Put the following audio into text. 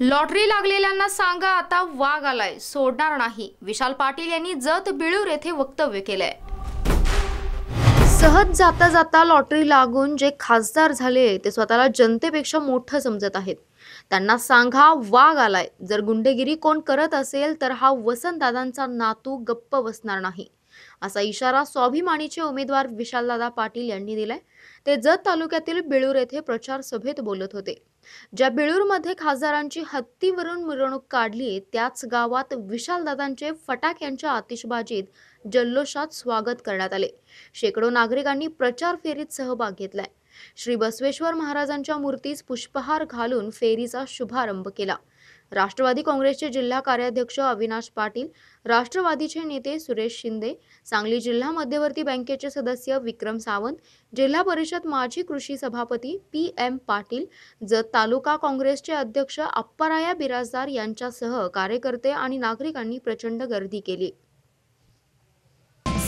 Lottery लागलेल्यांना सांगा आता वाघ आलाय सोडणार नाही. विशाल पाटील यांनी जत बिळूर येथे वक्तव्य केलंय. सहज जाता जाता लॉटरी लागून जे खासदार झाले ते स्वतःला जनतेपेक्षा मोठं समजत आहेत. त्यांना सांगा वाघ आलाय. जर गुंडेगिरी कोण करत असेल तर हा वसंतदादांचा नातू गप्प बसणार नाही. असा इशारा स्वाभिमानीचे उमेदवार विशालदादा पाटील यांनी दिलाय. ते जत तालुक्यातील बेळूर येथे प्रचार सभेत बोलत होते. ज्या बेळूरमध्ये खासदारांची हत्तीवरून मिरवणूक काढली त्याच गावात विशालदादांचे फटाक्यांच्या आतिषबाजीत जल्लोषात स्वागत करण्यात आले. शेकडो नागरिकांनी प्रचार फेरीत सहभाग घेतलाय. श्री बसवेश्वर महाराजांच्या मूर्तीस पुष्पहार घालून फेरीचा शुभारंभ केला. राष्ट्रवादी काँग्रेसचे जिल्हा कार्याध्यक्ष अविनाश पाटील राष्ट्रवादीचे नेते सुरेश शिंदे सांगली जिल्हा मध्यवर्ती बँकेचे सदस्य विक्रम सावंत जिल्हा परिषद माजी कृषी सभापती पी एम पाटील जत तालुका काँग्रेसचे अध्यक्ष अप्पाराया बिराजदार यांच्यासह कार्यकर्ते आणि नागरिकांनी प्रचंड गर्दी केली.